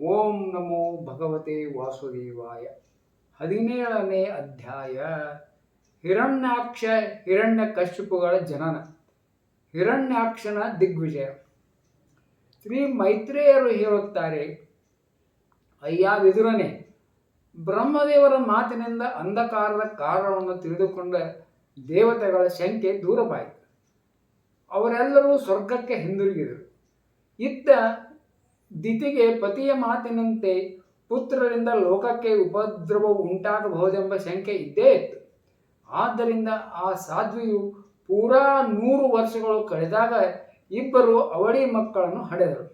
ಓಂ ನಮೋ ಭಗವತೆ ವಾಸುದೇವಾಯ. ಹದಿನೇಳನೇ ಅಧ್ಯಾಯ. ಹಿರಣ್ಯಾಕ್ಷ, ಹಿರಣ್ಯ ಕಶ್ಯಪುಗಳ ಜನನ. ಹಿರಣ್ಯಾಕ್ಷನ ದಿಗ್ವಿಜಯ. ಶ್ರೀ ಮೈತ್ರೇಯರು ಹೇಳುತ್ತಾರೆ, ಅಯ್ಯ ವಿದುರನೇ, ಬ್ರಹ್ಮದೇವರ ಮಾತಿನಿಂದ ಅಂಧಕಾರದ ಕಾರಣವನ್ನು ತಿಳಿದುಕೊಂಡ ದೇವತೆಗಳ ಶಂಕೆ ದೂರವಾಯಿತು. ಅವರೆಲ್ಲರೂ ಸ್ವರ್ಗಕ್ಕೆ ಹಿಂದಿರುಗಿದರು. ಇತ್ತ ದಿತಿಗೆ ಪತಿಯ ಮಾತಿನಂತೆ ಪುತ್ರರಿಂದ ಲೋಕಕ್ಕೆ ಉಪದ್ರವ ಉಂಟಾಗಬಹುದೆಂಬ ಶಂಕೆ ಇದ್ದೇ ಇತ್ತು. ಆದ್ದರಿಂದ ಆ ಸಾಧ್ವಿಯು ಪೂರಾ ನೂರು ವರ್ಷಗಳು ಕಳೆದಾಗ ಇಬ್ಬರು ಅವಳಿ ಮಕ್ಕಳನ್ನು ಹಡೆದರು.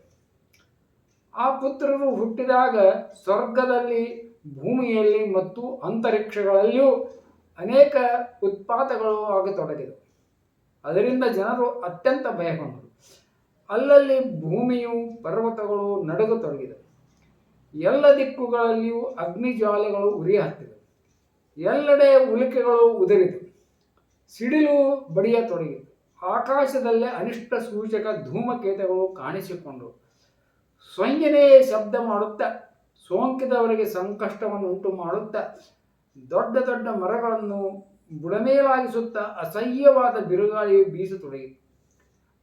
ಆ ಪುತ್ರರು ಹುಟ್ಟಿದಾಗ ಸ್ವರ್ಗದಲ್ಲಿ, ಭೂಮಿಯಲ್ಲಿ ಮತ್ತು ಅಂತರಿಕ್ಷಗಳಲ್ಲಿಯೂ ಅನೇಕ ಉತ್ಪಾತಗಳು ಆಗತೊಡಗಿದವು ಅದರಿಂದ ಜನರು ಅತ್ಯಂತ ಭಯಗೊಂಡರು. ಅಲ್ಲಲ್ಲಿ ಭೂಮಿಯು ಪರ್ವತಗಳು ನಡುಗತೊಡಗಿದವು ಎಲ್ಲ ದಿಕ್ಕುಗಳಲ್ಲಿಯೂ ಅಗ್ನಿಜ್ವಾಲೆಗಳು ಉರಿ ಹತ್ತಿವೆ ಎಲ್ಲೆಡೆ ಉಲಿಕೆಗಳು ಉದುರಿದವು ಸಿಡಿಲು ಬಡಿಯತೊಡಗಿತು ಆಕಾಶದಲ್ಲೇ ಅನಿಷ್ಟ ಸೂಚಕ ಧೂಮಕೇತಗಳು ಕಾಣಿಸಿಕೊಂಡವು ಸ್ವಂಜನೆಯೇ ಶಬ್ದ ಮಾಡುತ್ತಾ, ಸೋಂಕಿದವರಿಗೆ ಸಂಕಷ್ಟವನ್ನು ಉಂಟು ಮಾಡುತ್ತಾ, ದೊಡ್ಡ ದೊಡ್ಡ ಮರಗಳನ್ನು ಬುಡಮೇಲಾಗಿಸುತ್ತಾ ಅಸಹ್ಯವಾದ ಬಿರುಗಾಳಿಯು ಬೀಸತೊಡಗಿತು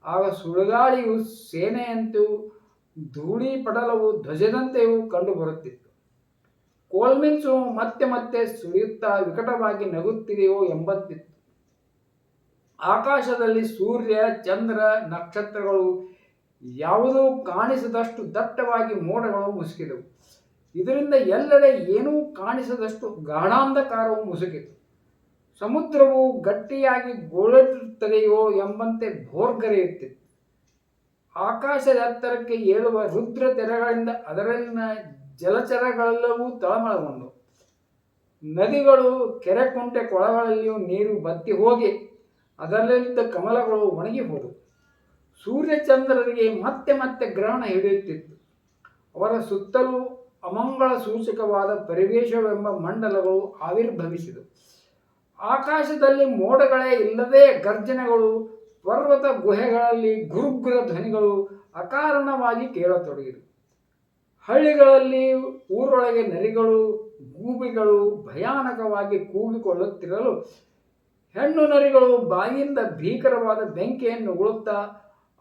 ಆಗ ಸುಳಗಾಳಿಯು ಸೇನೆಯಂತೆಯೂ ಧೂಳಿ ಪಟಲವು ಧ್ವಜದಂತೆಯೂ ಕಂಡುಬರುತ್ತಿತ್ತು ಕೋಲ್ಮಿನ್ಸು ಮತ್ತೆ ಮತ್ತೆ ಸುಳಿಯುತ್ತಾ ವಿಕಟವಾಗಿ ನಗುತ್ತಿದೆಯೋ ಎಂಬಂತಿತ್ತು. ಆಕಾಶದಲ್ಲಿ ಸೂರ್ಯ, ಚಂದ್ರ, ನಕ್ಷತ್ರಗಳು ಯಾವುದೂ ಕಾಣಿಸದಷ್ಟು ದಟ್ಟವಾಗಿ ಮೋಡಗಳು ಮುಸುಕಿದವು. ಇದರಿಂದ ಎಲ್ಲೆಡೆ ಏನೂ ಕಾಣಿಸದಷ್ಟು ಗಾಢಾಂಧಕಾರವು ಮುಸುಕಿತು ಸಮುದ್ರವು ಗಟ್ಟಿಯಾಗಿ ಗೋಳಿರುತ್ತದೆಯೋ ಎಂಬಂತೆ ಭೋರ್ಗರೆಯುತ್ತಿತ್ತು ಆಕಾಶದ ಎತ್ತರಕ್ಕೆ ಏಳುವ ರುದ್ರ ತೆರೆಗಳಿಂದ ಅದರಲ್ಲಿನ ಜಲಚರಗಳೆಲ್ಲವೂ ತಳಮಳಗೊಂಡು. ನದಿಗಳು ಕೆರೆ ಕುಂಟೆ ಕೊಳಗಳಲ್ಲಿಯೂ ನೀರು ಬತ್ತಿ ಹೋಗಿ ಅದರಲ್ಲಿದ್ದ ಕಮಲಗಳು ಒಣಗಿ ಹೋದವು. ಸೂರ್ಯಚಂದ್ರರಿಗೆ ಮತ್ತೆ ಮತ್ತೆ ಗ್ರಹಣ ಹಿಡಿಯುತ್ತಿತ್ತು. ಅವರ ಸುತ್ತಲೂ ಅಮಂಗಳ ಸೂಚಕವಾದ ಪರಿವೇಶವೆಂಬ ಮಂಡಲಗಳು ಆವಿರ್ಭವಿಸಿದವು. ಆಕಾಶದಲ್ಲಿ ಮೋಡಗಳೇ ಇಲ್ಲದೆ ಗರ್ಜನೆಗಳು, ಪರ್ವತ ಗುಹೆಗಳಲ್ಲಿ ಗುರುಗುರ ಧ್ವನಿಗಳು ಅಕಾರಣವಾಗಿ ಕೇಳತೊಡಗಿದವು. ಹಳ್ಳಿಗಳಲ್ಲಿ ಊರೊಳಗೆ ನರಿಗಳು, ಗೂಬಿಗಳು ಭಯಾನಕವಾಗಿ ಕೂಗಿಕೊಳ್ಳುತ್ತಿರಲು ಹೆಣ್ಣು ನರಿಗಳು ಬಾಯಿಯಿಂದ ಭೀಕರವಾದ ಬೆಂಕಿಯನ್ನು ಉಳುತ್ತಾ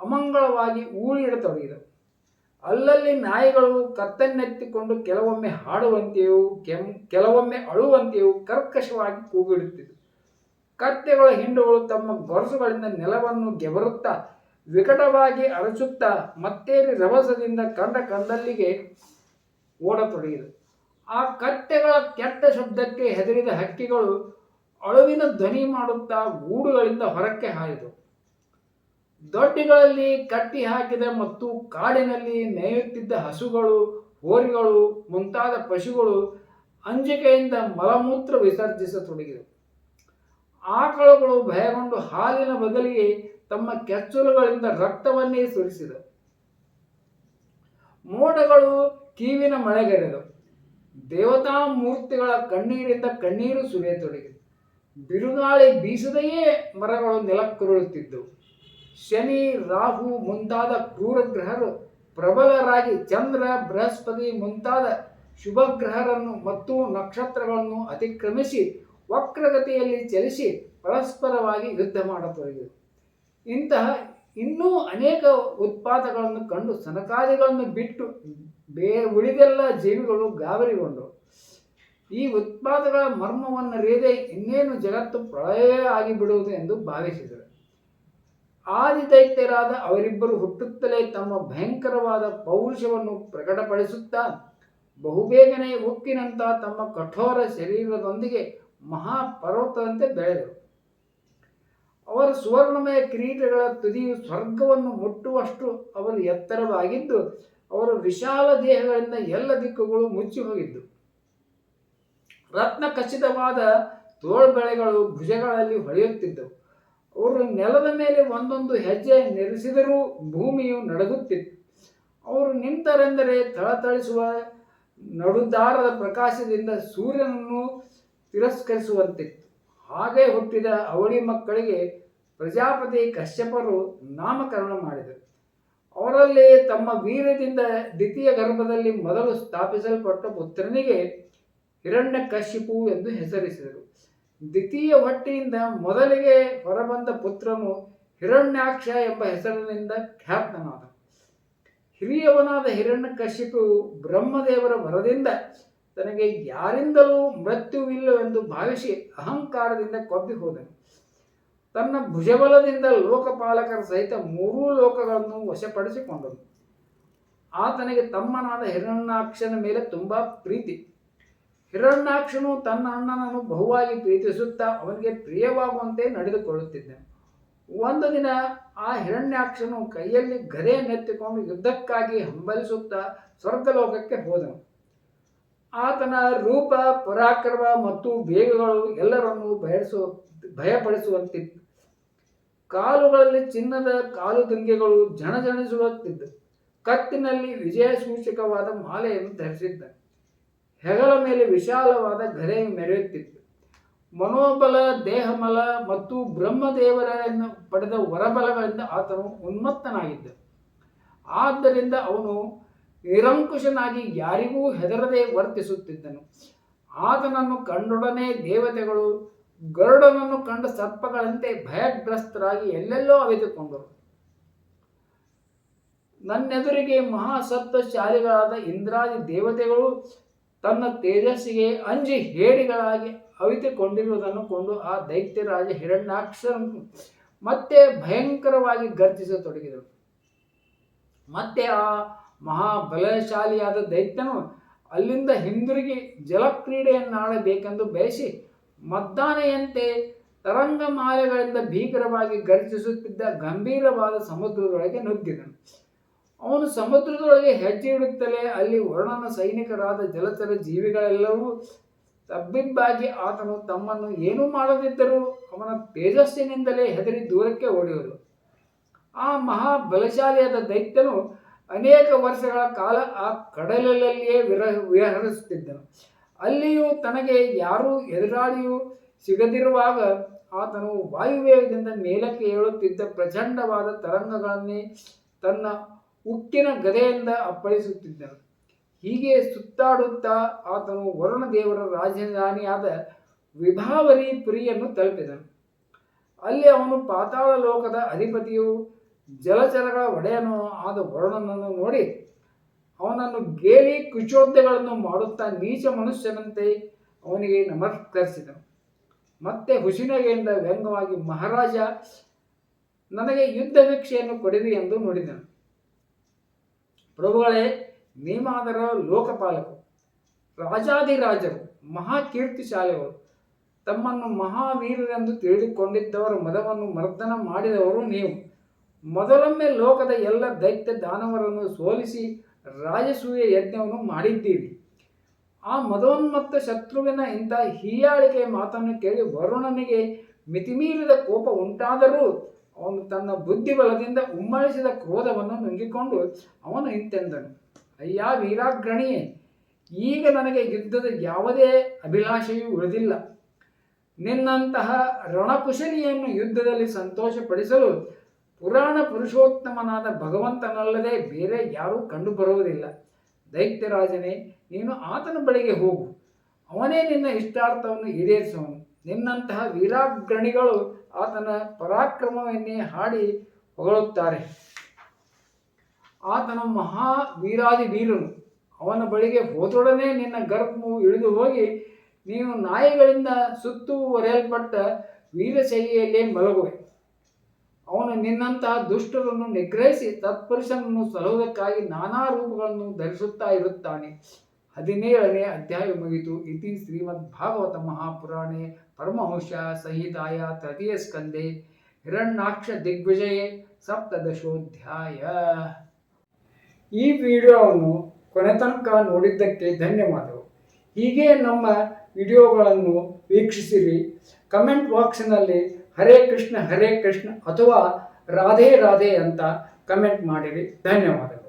ಅಮಂಗಳವಾಗಿ ಊಳಿಡತೊಡಗಿದವು ಅಲ್ಲಲ್ಲಿ ನಾಯಿಗಳು ಕತ್ತನ್ನೆತ್ತಿಕೊಂಡು ಕೆಲವೊಮ್ಮೆ ಹಾಡುವಂತೆಯೂ ಕೆಮ್ ಕೆಲವೊಮ್ಮೆ ಅಳುವಂತೆಯೂ ಕರ್ಕಶವಾಗಿ ಕೂಗಿಡುತ್ತಿದ್ದವು ಕತ್ತೆಗಳ ಹಿಂಡುಗಳು ತಮ್ಮ ಗೊರಸುಗಳಿಂದ ನೆಲವನ್ನು ಗೆಬರುತ್ತಾ, ವಿಕಟವಾಗಿ ಅರಚುತ್ತಾ, ಮತ್ತೇರಿ ರಭಸದಿಂದ ಕಂಡ ಕಂದಲ್ಲಿಗೆ ಓಡತೊಡಗಿದವು ಆ ಕತ್ತೆಗಳ ಕೆಟ್ಟ ಶಬ್ದಕ್ಕೆ ಹೆದರಿದ ಹಕ್ಕಿಗಳು ಅಳುವಿನ ಧ್ವನಿ ಮಾಡುತ್ತಾ ಗೂಡುಗಳಿಂದ ಹೊರಕ್ಕೆ ಹಾರಿದವು. ದೊಡ್ಡಿಗಳಲ್ಲಿ ಕಟ್ಟಿ ಹಾಕಿದ ಮತ್ತು ಕಾಡಿನಲ್ಲಿ ನೇಯುತ್ತಿದ್ದ ಹಸುಗಳು, ಹೋರಿಗಳು, ಮುಂತಾದ ಪಶುಗಳು ಅಂಜಿಕೆಯಿಂದ ಮಲಮೂತ್ರ ವಿಸರ್ಜಿಸತೊಡಗಿದವು. ಆಕಳುಗಳು ಭಯಗೊಂಡು ಹಾಲಿನ ಬದಲಿಗೆ ತಮ್ಮ ಕೆಚ್ಚಲುಗಳಿಂದ ರಕ್ತವನ್ನೇ ಸುರಿಸಿದವು ಮೋಡಗಳು ಕೀವಿನ ಮಳೆಗರೆದವು. ದೇವತಾ ಮೂರ್ತಿಗಳ ಕಣ್ಣೀರಿಂದ ಕಣ್ಣೀರು ಸುರಿಯತೊಡಗಿತು ಬಿರುಗಾಳಿ ಬೀಸದೆಯೇ ಮರಗಳು ನೆಲಕ್ಕುರುಳುತ್ತಿದ್ದವು. ಶನಿ, ರಾಹು ಮುಂತಾದ ಕ್ರೂರ ಗ್ರಹರು ಪ್ರಬಲರಾಗಿ ಚಂದ್ರ, ಬೃಹಸ್ಪತಿ ಮುಂತಾದ ಶುಭ ಗ್ರಹರನ್ನು ಮತ್ತು ನಕ್ಷತ್ರಗಳನ್ನು ಅತಿಕ್ರಮಿಸಿ ವಕ್ರಗತಿಯಲ್ಲಿ ಚಲಿಸಿ ಪರಸ್ಪರವಾಗಿ ಯುದ್ಧ ಮಾಡತೊಡಗಿದರು. ಇಂತಹ ಇನ್ನೂ ಅನೇಕ ಉತ್ಪಾತಗಳನ್ನು ಕಂಡು ಸನಕಾದಿಗಳನ್ನು ಬಿಟ್ಟು ಬೇ ಉಳಿದೆಲ್ಲ ಜೀವಿಗಳು ಗಾಬರಿಗೊಂಡವು ಈ ಉತ್ಪಾದಗಳ ಮರ್ಮವನ್ನು ರೇದೆ ಇನ್ನೇನು ಜಗತ್ತು ಪ್ರಳಯವೇ ಆಗಿಬಿಡುವುದು ಎಂದು ಭಾವಿಸಿದರು. ಆದಿದೈತ್ಯರಾದ ಅವರಿಬ್ಬರು ಹುಟ್ಟುತ್ತಲೇ ತಮ್ಮ ಭಯಂಕರವಾದ ಪೌರುಷವನ್ನು ಪ್ರಕಟಪಡಿಸುತ್ತಾ ಬಹುಬೇಗನೆ ಉಕ್ಕಿನಂತಹ ತಮ್ಮ ಕಠೋರ ಶರೀರದೊಂದಿಗೆ ಮಹಾಪರ್ವತದಂತೆ ಬೆಳೆದರು. ಅವರ ಸುವರ್ಣಮಯ ಕಿರೀಟಗಳ ತುದಿಯು ಸ್ವರ್ಗವನ್ನು ಮುಟ್ಟುವಷ್ಟು ಅವರು ಎತ್ತರವಾಗಿದ್ದು, ಅವರ ವಿಶಾಲ ದೇಹಗಳಿಂದ ಎಲ್ಲ ದಿಕ್ಕುಗಳು ಮುಚ್ಚಿ ಹೋಗಿದ್ದು. ರತ್ನ ಖಚಿತವಾದ ತೋಳ್ಬಳೆಗಳು ಭುಜಗಳಲ್ಲಿ ಹೊಳೆಯುತ್ತಿದ್ದವು. ಅವರು ನೆಲದ ಮೇಲೆ ಒಂದೊಂದು ಹೆಜ್ಜೆ ನೆಲೆಸಿದರೂ ಭೂಮಿಯು ನಡಗುತ್ತಿತ್ತು. ಅವರು ನಿಂತರೆಂದರೆ ಥಳಥಳಿಸುವ ನಡುದಾರದ ಪ್ರಕಾಶದಿಂದ ಸೂರ್ಯನನ್ನು ತಿರಸ್ಕರಿಸುವಂತಿತ್ತು. ಹಾಗೆ ಹುಟ್ಟಿದ ಅವಳಿ ಮಕ್ಕಳಿಗೆ ಪ್ರಜಾಪತಿ ಕಶ್ಯಪರು ನಾಮಕರಣ ಮಾಡಿದರು. ಅವರಲ್ಲಿ ತಮ್ಮ ವೀರ್ಯದಿಂದ ದ್ವಿತೀಯ ಗರ್ಭದಲ್ಲಿ ಮೊದಲು ಸ್ಥಾಪಿಸಲ್ಪಟ್ಟ ಪುತ್ರನಿಗೆ ಹಿರಣ್ಯ ಕಶ್ಯಪು ಎಂದು ಹೆಸರಿಸಿದರು. ದ್ವಿತೀಯ ಹೊಟ್ಟೆಯಿಂದ ಮೊದಲಿಗೆ ಹೊರಬಂದ ಪುತ್ರನು ಹಿರಣ್ಯಾಕ್ಷ ಎಂಬ ಹೆಸರಿನಿಂದ ಖ್ಯಾತನಾದ. ಹಿರಿಯವನಾದ ಹಿರಣ್ಯಕಶಿಪು ಬ್ರಹ್ಮದೇವರ ವರದಿಂದ ತನಗೆ ಯಾರಿಂದಲೂ ಮೃತ್ಯುವಿಲ್ಲವೆಂದು ಭಾವಿಸಿ ಅಹಂಕಾರದಿಂದ ಕೊಬ್ಬಿ ಹೋದನು. ತನ್ನ ಭುಜಬಲದಿಂದ ಲೋಕಪಾಲಕರ ಸಹಿತ ಮೂರೂ ಲೋಕಗಳನ್ನು ವಶಪಡಿಸಿಕೊಂಡನು. ಆತನಿಗೆ ತಮ್ಮನಾದ ಹಿರಣ್ಯಾಕ್ಷನ ಮೇಲೆ ತುಂಬಾ ಪ್ರೀತಿ. ಹಿರಣ್ಯಾಕ್ಷನು ತನ್ನ ಅಣ್ಣನನ್ನು ಬಹುವಾಗಿ ಪ್ರೀತಿಸುತ್ತಾ ಅವನಿಗೆ ಪ್ರಿಯವಾಗುವಂತೆ ನಡೆದುಕೊಳ್ಳುತ್ತಿದ್ದನು ಒಂದು ದಿನ ಆ ಹಿರಣ್ಯಾಕ್ಷನು ಕೈಯಲ್ಲಿ ಗದೆಯನ್ನೆತ್ತಿಕೊಂಡು ಯುದ್ಧಕ್ಕಾಗಿ ಹಂಬಲಿಸುತ್ತಾ ಸ್ವರ್ಗಲೋಕಕ್ಕೆ ಹೋದನು. ಆತನ ರೂಪ, ಪರಾಕ್ರಮ ಮತ್ತು ಬೇಗಗಳು ಎಲ್ಲರನ್ನೂ ಬಯಸುವ ಭಯಪಡಿಸುವಂತಿತ್ತು ಕಾಲುಗಳಲ್ಲಿ ಚಿನ್ನದ ಕಾಲು ದಂಗೆಗಳು ಜನಜನಿಸುವಂತಿದ್ದು ಕತ್ತಿನಲ್ಲಿ ವಿಜಯ ಸೂಚಕವಾದ ಮಾಲೆಯನ್ನು ಧರಿಸಿದ್ದ. ಹೆಗಲ ಮೇಲೆ ವಿಶಾಲವಾದ ಗರೆ ಮೆರೆಯುತ್ತಿತ್ತು. ಮನೋಬಲ, ದೇಹಬಲ ಮತ್ತು ಬ್ರಹ್ಮದೇವರನ್ನು ಪಡೆದ ವರಬಲಗಳಿಂದ ಆತನು ಉನ್ಮತ್ತನಾಗಿದ್ದ. ಆದ್ದರಿಂದ ಅವನು ನಿರಂಕುಶನಾಗಿ ಯಾರಿಗೂ ಹೆದರದೆ ವರ್ತಿಸುತ್ತಿದ್ದನು. ಆತನನ್ನು ಕಂಡೊಡನೆ ದೇವತೆಗಳು ಗರುಡನನ್ನು ಕಂಡ ಸರ್ಪಗಳಂತೆ ಭಯಗ್ರಸ್ತರಾಗಿ ಎಲ್ಲೆಲ್ಲೋ ಅವೆದುಕೊಂಡರು. ನನ್ನೆದುರಿಗೆ ಮಹಾಸತ್ವಶಾಲಿಗಳಾದ ಇಂದ್ರಾದಿ ದೇವತೆಗಳು ತನ್ನ ತೇಜಸ್ಸಿಗೆ ಅಂಜಿ ಹೇಡಿಗಳಾಗಿ ಅವಿತುಕೊಂಡಿರುವುದನ್ನು ಕೊಂಡು ಆ ದೈತ್ಯರಾಜ ಹಿರಣ್ಯಾಕ್ಷರ ಮತ್ತೆ ಭಯಂಕರವಾಗಿ ಗರ್ಜಿಸತೊಡಗಿದರು. ಮತ್ತೆ ಆ ಮಹಾಬಲಶಾಲಿಯಾದ ದೈತ್ಯನು ಅಲ್ಲಿಂದ ಹಿಂದಿರುಗಿ ಜಲಕ್ರೀಡೆಯನ್ನಾಡಬೇಕೆಂದು ಬಯಸಿ ಮದ್ದಾನೆಯಂತೆ ತರಂಗ ಮಾಲೆಗಳಿಂದ ಭೀಕರವಾಗಿ ಗರ್ಜಿಸುತ್ತಿದ್ದ ಗಂಭೀರವಾದ ಸಮುದ್ರದೊಳಗೆ ನುಗ್ಗಿದನು. ಅವನು ಸಮುದ್ರದೊಳಗೆ ಹೆಜ್ಜೆ ಇಡುತ್ತಲೇ ಅಲ್ಲಿ ವರ್ಣನ ಸೈನಿಕರಾದ ಜಲಚರ ಜೀವಿಗಳೆಲ್ಲವೂ ತಬ್ಬಿಬ್ಬಾಗಿ ಆತನು ತಮ್ಮನ್ನು ಏನೂ ಮಾಡದಿದ್ದರೂ ಅವನ ತೇಜಸ್ಸಿನಿಂದಲೇ ಹೆದರಿ ದೂರಕ್ಕೆ ಓಡಿದರು ಆ ಮಹಾ ಬಲಶಾಲಿಯಾದ ದೈತ್ಯನು ಅನೇಕ ವರ್ಷಗಳ ಕಾಲ ಆ ಕಡಲಲ್ಲಿಯೇ ವಿರ, ವಿಹರಿಸುತ್ತಿದ್ದನು. ಅಲ್ಲಿಯೂ ತನಗೆ ಯಾರೂ ಎದುರಾಳಿಯೂ ಸಿಗದಿರುವಾಗ ಆತನು ವಾಯುವೇಗದಿಂದ ಮೇಲಕ್ಕೆ ಏಳುತ್ತಿದ್ದ ಪ್ರಚಂಡವಾದ ತರಂಗಗಳನ್ನೇ ತನ್ನ ಉಕ್ಕಿನ ಗದೆಯಿಂದ ಅಪ್ಪಳಿಸುತ್ತಿದ್ದನು. ಹೀಗೆ ಸುತ್ತಾಡುತ್ತಾ ಆತನು ವರುಣ ದೇವರ ರಾಜಧಾನಿಯಾದ ವಿಭಾವರಿ ಪುರಿಯನ್ನು ತಲುಪಿದನು. ಅಲ್ಲಿ ಅವನು ಪಾತಾಳ ಲೋಕದ ಅಧಿಪತಿಯು ಜಲಚರಗಳ ಒಡೆಯನು ಆದ ವರುಣನನ್ನು ನೋಡಿ, ಅವನನ್ನು ಗೇಲಿ ಕುಚೋದ್ಯಗಳನ್ನು ಮಾಡುತ್ತಾ ನೀಚ ಮನುಷ್ಯನಂತೆ ಅವನಿಗೆ ನಮಸ್ಕರಿಸಿದನು. ಮತ್ತೆ ಹುಸಿನಗೆಯಿಂದ ವ್ಯಂಗವಾಗಿ ಮಹಾರಾಜ, ನನಗೆ ಯುದ್ಧ ಭಿಕ್ಷೆಯನ್ನು ಕೊಡಿರಿ ಎಂದು ನುಡಿದನು. ಪ್ರಭುಗಳೇ ನೀವಾದರ ಲೋಕಪಾಲಕರು ರಾಜಾದಿರಾಜರು ಮಹಾಕೀರ್ತಿಶಾಲಿಗಳು, ತಮ್ಮನ್ನು ಮಹಾವೀರರೆಂದು ತಿಳಿದುಕೊಂಡಿದ್ದವರ ಮದವನ್ನು ಮರ್ದನ ಮಾಡಿದವರು ನೀವು. ಮೊದಲೊಮ್ಮೆ ಲೋಕದ ಎಲ್ಲ ದೈತ್ಯ ದಾನವರನ್ನು ಸೋಲಿಸಿ ರಾಜಸೂಯ ಯಜ್ಞವನ್ನು ಮಾಡಿದ್ದೀರಿ. ಆ ಮದೋನ್ಮತ್ತ ಶತ್ರುವಿನ ಇಂಥ ಹೀಯಾಳಿಕೆ ಮಾತನ್ನು ಕೇಳಿ ವರುಣನಿಗೆ ಮಿತಿಮೀರಿದ ಕೋಪ ಉಂಟಾದರೂ ಅವನು ತನ್ನ ಬುದ್ಧಿಬಲದಿಂದ ಉಮ್ಮಳಿಸಿದ ಕ್ರೋಧವನ್ನು ನುಂಗಿಕೊಂಡು ಅವನು ಇಂತೆಂದನು. ಅಯ್ಯ ವೀರಾಗ್ರಣಿಯೇ, ಈಗ ನನಗೆ ಯುದ್ಧದ ಯಾವುದೇ ಅಭಿಲಾಷೆಯೂ ಉಳಿದಿಲ್ಲ. ನಿನ್ನಂತಹ ರಣಕುಶಲಿಯನ್ನು ಯುದ್ಧದಲ್ಲಿ ಸಂತೋಷಪಡಿಸಲು ಪುರಾಣ ಪುರುಷೋತ್ತಮನಾದ ಭಗವಂತನಲ್ಲದೆ ಬೇರೆ ಯಾರೂ ಕಂಡುಬರುವುದಿಲ್ಲ ದೈತ್ಯರಾಜನೇ ನೀನು ಆತನ ಬಳಿಗೆ ಹೋಗು. ಅವನೇ ನಿನ್ನ ಇಷ್ಟಾರ್ಥವನ್ನು ಈಡೇರಿಸುವನು. ನಿನ್ನಂತಹ ವೀರಾಗ್ರಣಿಗಳು ಆತನ ಪರಾಕ್ರಮವನ್ನೇ ಹಾಡಿ ಹೊಗಳುತ್ತಾರೆ. ಆತನ ಮಹಾ ವೀರಾದಿ ವೀರನು. ಅವನ ಬಳಿಗೆ ಹೋದೊಡನೆ ನಿನ್ನ ಗರ್ಭವು ಇಳಿದು ಹೋಗಿ ನೀನು ನಾಯಿಗಳಿಂದ ಸುತ್ತುವರೆಯಲ್ಪಟ್ಟ ವೀರಶೈಲಿಯಲ್ಲೇ ಮಲಗುವೆ. ಅವನು ನಿನ್ನಂತಹ ದುಷ್ಟರನ್ನು ನಿಗ್ರಹಿಸಿ ತತ್ಪುರುಷನನ್ನು ಸಲಹುವುದಕ್ಕಾಗಿ ನಾನಾ ರೂಪಗಳನ್ನು ಧರಿಸುತ್ತಾ ಇರುತ್ತಾನೆ. ಹದಿನೇಳನೇ ಅಧ್ಯಾಯ ಮುಗಿತು ಇತಿ ಶ್ರೀಮದ್ ಭಾಗವತ ಮಹಾಪುರಾಣೆ. ಪರಮಹಂಸ ಸಹಿತಾಯ ತೃತೀಯ ಸ್ಕಂದೆ ಹಿರಣ್ಯಾಕ್ಷ ದಿಗ್ವಿಜಯೇ ಸಪ್ತದಶೋಧ್ಯಾಯ. ಈ ವಿಡಿಯೋವನ್ನು ಕೊನೆ ತನಕ ನೋಡಿದ್ದಕ್ಕೆ ಧನ್ಯವಾದಗಳು. ಹೀಗೆ ನಮ್ಮ ವಿಡಿಯೋಗಳನ್ನು ವೀಕ್ಷಿಸಿರಿ. ಕಮೆಂಟ್ ಬಾಕ್ಸ್ನಲ್ಲಿ ಹರೇ ಕೃಷ್ಣ ಹರೇ ಕೃಷ್ಣ ಅಥವಾ ರಾಧೆ ರಾಧೆ ಅಂತ ಕಮೆಂಟ್ ಮಾಡಿರಿ. ಧನ್ಯವಾದಗಳು.